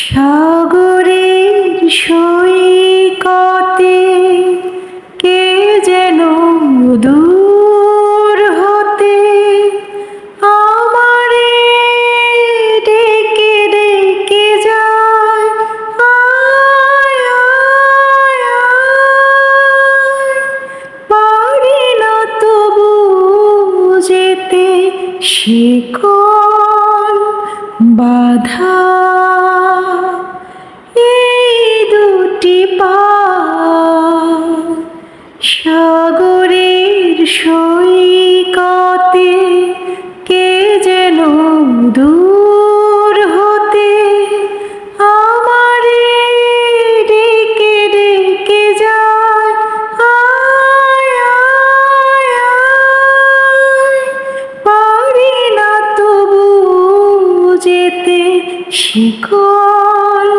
সাগরের সৈকতে কে যেন দূর শিকল বাধা শিকল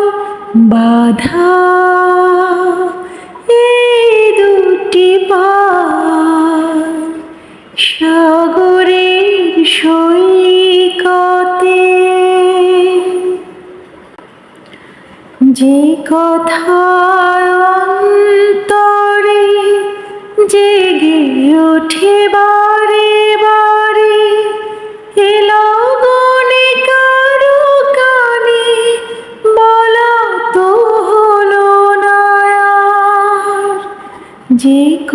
বাধা এই দুটি সাগরের সৈকতে। যে কথা অন্তরে জেগে ওঠে বারে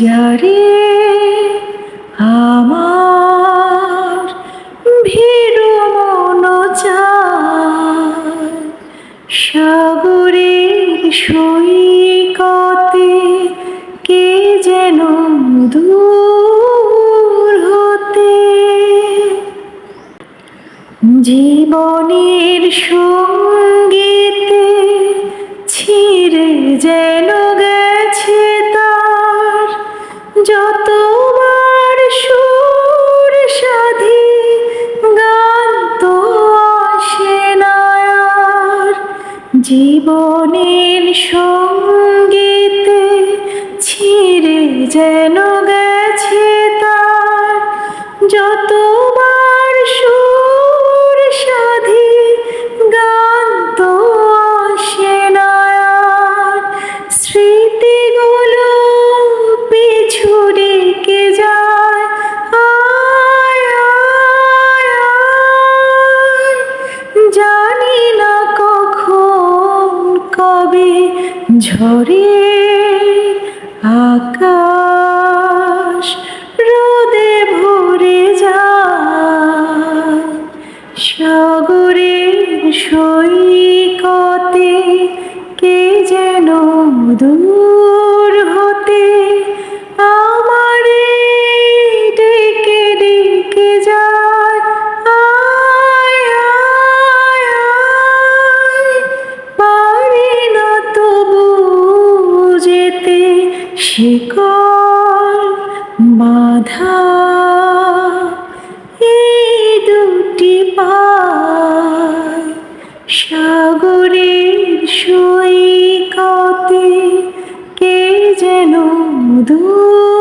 যারে আমার ভীরু মন সাগরের সৈকতে কে যেন দূর হতে। জীবনের সঙ্গীতে ছিঁড়ে যেন গেছে জীবনের সঙ্গীতে ছিঁড়ে যেন গেছে তার। যতবার ঝরে আকাশ রোদে ভরে যায়। সাগরের সৈকতে কে যেন দূর শিকল বাধা এই দুটি পায়। সাগরের সৈকতে কে যেন দূর